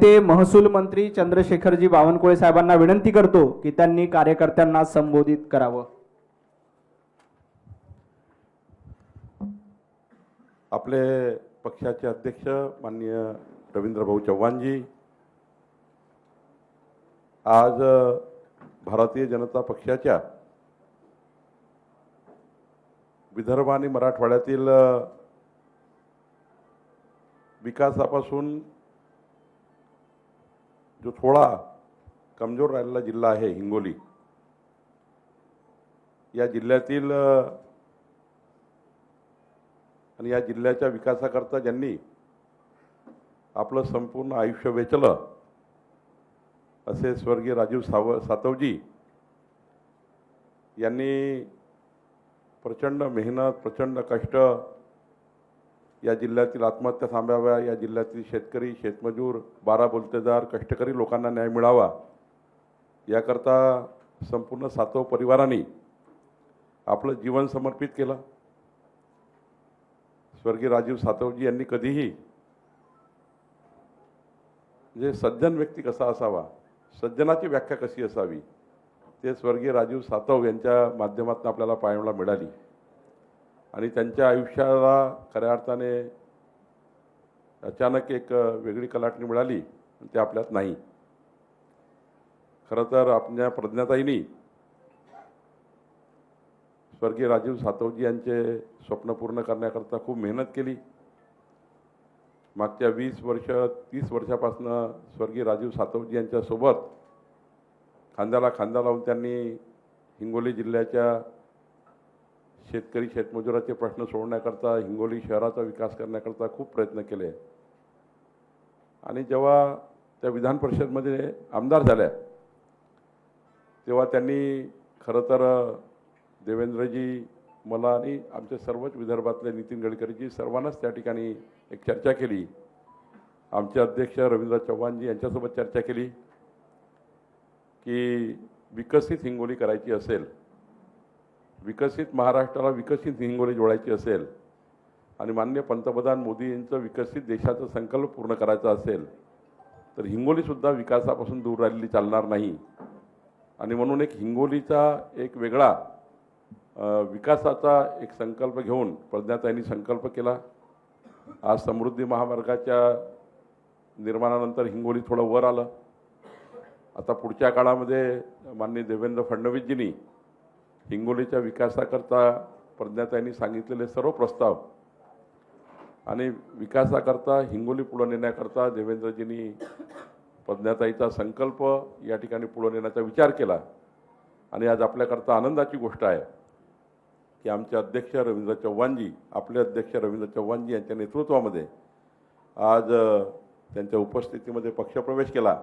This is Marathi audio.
नेते महसूल मंत्री चंद्रशेखरजी बावनकुळे साहेबांना विनंती करतो की त्यांनी कार्यकर्त्यांना संबोधित करावं. आपले पक्षाचे अध्यक्ष माननीय रवींद्रभाऊ चव्हाणजी आज भारतीय जनता पक्षाच्या विदर्भ आणि मराठवाड्यातील विकासापासून जो थोडा कमजोर राहिलेला जिल्हा आहे हिंगोली या जिल्ह्यातील आणि या जिल्ह्याच्या विकासाकरता ज्यांनी आपलं संपूर्ण आयुष्य वेचलं असे स्वर्गीय राजीव साव सातवजी यांनी प्रचंड मेहनत प्रचंड कष्ट या जिल्ह्यातील आत्महत्या थांबाव्या या जिल्ह्यातील शेतकरी शेतमजूर बारा बोलतेदार कष्टकरी लोकांना न्याय मिळावा. याकरता संपूर्ण सातव परिवाराने आपलं जीवन समर्पित केलं. स्वर्गीय राजीव सातवजी यांनी कधीही म्हणजे सज्जन व्यक्ती कसा असावा सज्जनाची व्याख्या कशी असावी ते स्वर्गीय राजीव सातव यांच्या माध्यमातून आपल्याला पाहायला मिळाली. आणि त्यांच्या आयुष्याला खऱ्या अर्थाने अचानक एक वेगळी कलाटणी मिळाली ते आपल्यात नाही. खरं तर आपल्या प्रज्ञाताईनी स्वर्गीय राजीव सातवजी यांचे स्वप्न पूर्ण करण्याकरता खूप मेहनत केली. मागच्या वीस वर्ष तीस वर्षापासनं स्वर्गीय राजीव सातवजी यांच्यासोबत खांद्याला खांदा लावून त्यांनी हिंगोली जिल्ह्याच्या शेतकरी शेतमजुराचे प्रश्न सोडण्याकरता हिंगोली शहराचा विकास करण्याकरता खूप प्रयत्न केले. आणि जेव्हा त्या विधान परिषदमध्ये आमदार झाल्या तेव्हा त्यांनी खरं तर देवेंद्रजी मला आणि आमच्या सर्वच विदर्भातले नितीन गडकरीजी सर्वांनाच त्या ठिकाणी एक चर्चा केली. आमचे अध्यक्ष रवींद्र चव्हाणजी यांच्यासोबत चर्चा केली की विकसित हिंगोली करायची असेल विकसित महाराष्ट्राला विकसित हिंगोली जोडायची असेल आणि मान्य पंतप्रधान मोदी यांचं विकसित देशाचा संकल्प पूर्ण करायचा असेल तर हिंगोलीसुद्धा विकासापासून दूर राहिलेली चालणार नाही. आणि म्हणून एक हिंगोलीचा एक वेगळा विकासाचा एक संकल्प घेऊन प्रज्ञाताईंनी संकल्प केला. आज समृद्धी महामार्गाच्या निर्माणानंतर हिंगोली थोडं वर आलं. आता पुढच्या काळामध्ये माननीय देवेंद्र फडणवीसजींनी हिंगोलीच्या विकासाकरता प्रज्ञाताईंनी सांगितलेले सर्व प्रस्ताव आणि विकासाकरता हिंगोली पुढं नेण्याकरता देवेंद्रजींनी प्रज्ञाताईचा संकल्प या ठिकाणी पुढं नेण्याचा विचार केला. आणि आज आपल्याकरता आनंदाची गोष्ट आहे की आमचे अध्यक्ष रवींद्र चव्हाणजी आपले अध्यक्ष रवींद्र चव्हाणजी यांच्या नेतृत्वामध्ये आज त्यांच्या उपस्थितीमध्ये पक्षप्रवेश केला.